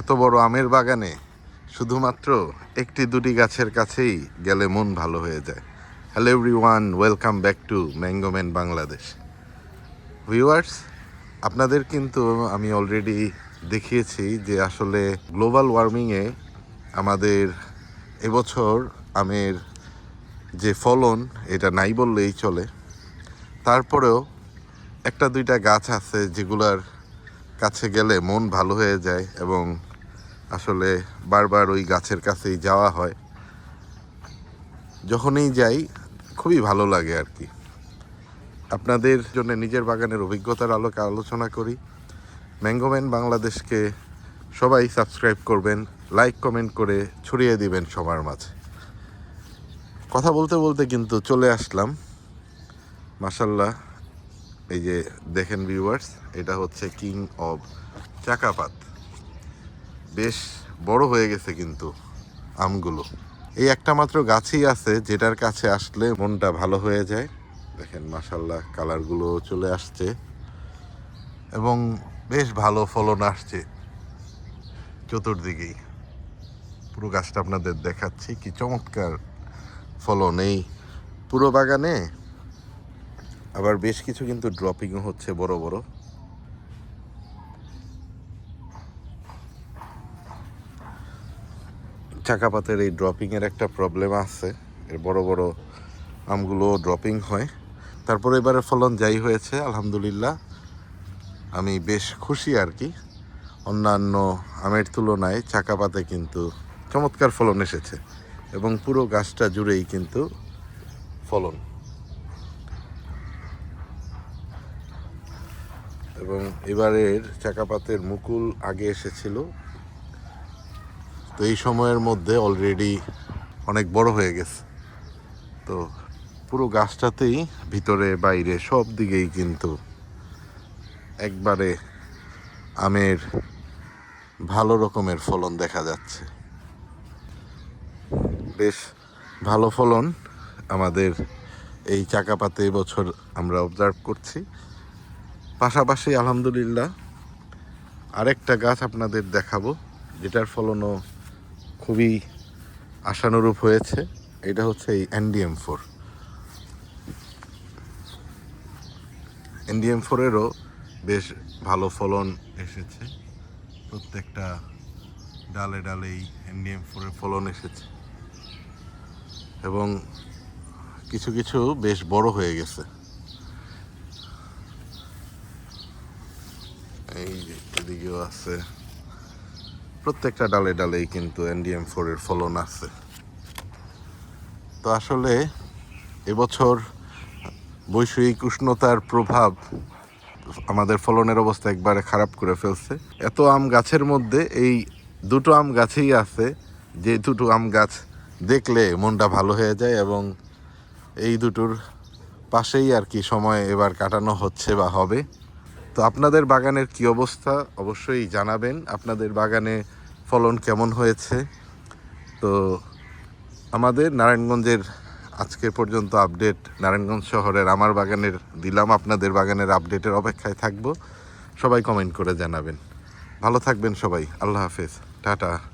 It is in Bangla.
এত বড় আমের বাগানে শুধুমাত্র একটি দুটি গাছের কাছেই গেলে মন ভালো হয়ে যায়। Hello everyone welcome back to Mangoman Bangladesh viewers আপনাদের কিন্তু আমি অলরেডি দেখিয়েছি যে আসলে গ্লোবাল ওয়ার্মিংয়ে আমাদের এবছর আমের যে ফলন, এটা নাই বললেই চলে। তারপরেও একটা দুইটা গাছ আছে যেগুলার কাছে গেলে মন ভালো হয়ে যায় এবং আসলে বারবার ওই গাছের কাছেই যাওয়া হয়। যখনই যাই, খুবই ভালো লাগে আর কি। আপনাদের জন্য নিজের বাগানের অভিজ্ঞতার আলোকে আলোচনা করি। ম্যাঙ্গোম্যান বাংলাদেশকে সবাই সাবস্ক্রাইব করবেন, লাইক, কমেন্ট করে ছড়িয়ে দিবেন সবার মাঝে। কথা বলতে বলতে কিন্তু চলে আসলাম। মাসাল্লাহ এই যে দেখেন ভিউয়ার্স এটা হচ্ছে কিং অব চাকাপাত। বেশ বড় হয়ে গেছে কিন্তু আমগুলো। এই একটা মাত্র গাছই আছে, যেটার কাছে আসলে মনটা ভালো হয়ে যায়। দেখেন মাসাল্লাহ কালারগুলো চলে আসছে। এবং বেশ ভালো ফলন আসছে চতুর্দিকেই। পুরো গাছটা আপনাদের দেখাচ্ছি, কি চমৎকার ফলন। এই পুরো বাগানে আবার বেশ কিছু কিন্তু ড্রপিংও হচ্ছে বড় বড়। চাকাপাতের এই ড্রপিংয়ের একটা প্রবলেম আছে। এর বড় বড় আমগুলো ড্রপিং হয়। তারপরে এবারে ফলন যাই হয়েছে, আলহামদুলিল্লাহ। আমি বেশ খুশি আর কি। অন্যান্য আমের তুলনায় চাকাপাতে কিন্তু চমৎকার ফলন এসেছে এবং পুরো গাছটা জুড়েই কিন্তু ফলন। এবং এবারের চাকাপাতের মুকুল আগে এসেছিল। তো এই সময়ের মধ্যে অলরেডি অনেক বড় হয়ে গেছে। তো পুরো গাছটাতেই ভিতরে, বাইরে সব দিকেই কিন্তু একবারে আমের ভালো রকমের ফলন দেখা যাচ্ছে। বেশ ভালো ফলন আমাদের এই চাকাপাতে এবছর আমরা অবজার্ভ করছি। পাশাপাশি আলহামদুলিল্লাহ আরেকটা গাছ আপনাদের দেখাবো, যেটার ফলনও খুবই আশানুরূপ হয়েছে। এটা হচ্ছে এই এনডিএম ফোর এনডিএম ফোরেরও বেশ ভালো ফলন এসেছে। প্রত্যেকটা ডালে ডালেই এনডিএম ফোরের ফলন এসেছে। এবং কিছু কিছু বেশ বড় হয়ে গেছে। এই যে এদিকেও আছে। প্রত্যেকটা ডালে ডালেই কিন্তু এনডিএম ফোরের ফলন আছে। তো আসলে এবছর বৈষয়িক উষ্ণতার প্রভাব আমাদের ফলনের অবস্থা একবারে খারাপ করে ফেলছে। এত আম গাছের মধ্যে এই দুটো আম গাছেই আছে, যে দুটো আম গাছ দেখলে মনটা ভালো হয়ে যায় এবং এই দুটোর পাশেই আর কি সময় এবার কাটানো হচ্ছে বা হবে। তো আপনাদের বাগানের কি অবস্থা? অবশ্যই জানাবেন। আপনাদের বাগানে ফলন কেমন হয়েছে? তো আমাদের নারায়ণগঞ্জের আজকে পর্যন্ত আপডেট, নারায়ণগঞ্জ শহরের আমার বাগানের দিলাম, আপনাদের বাগানের আপডেটের অপেক্ষায় থাকব। সবাই কমেন্ট করে জানাবেন। ভালো থাকবেন সবাই। আল্লাহ হাফেজ। টাটা।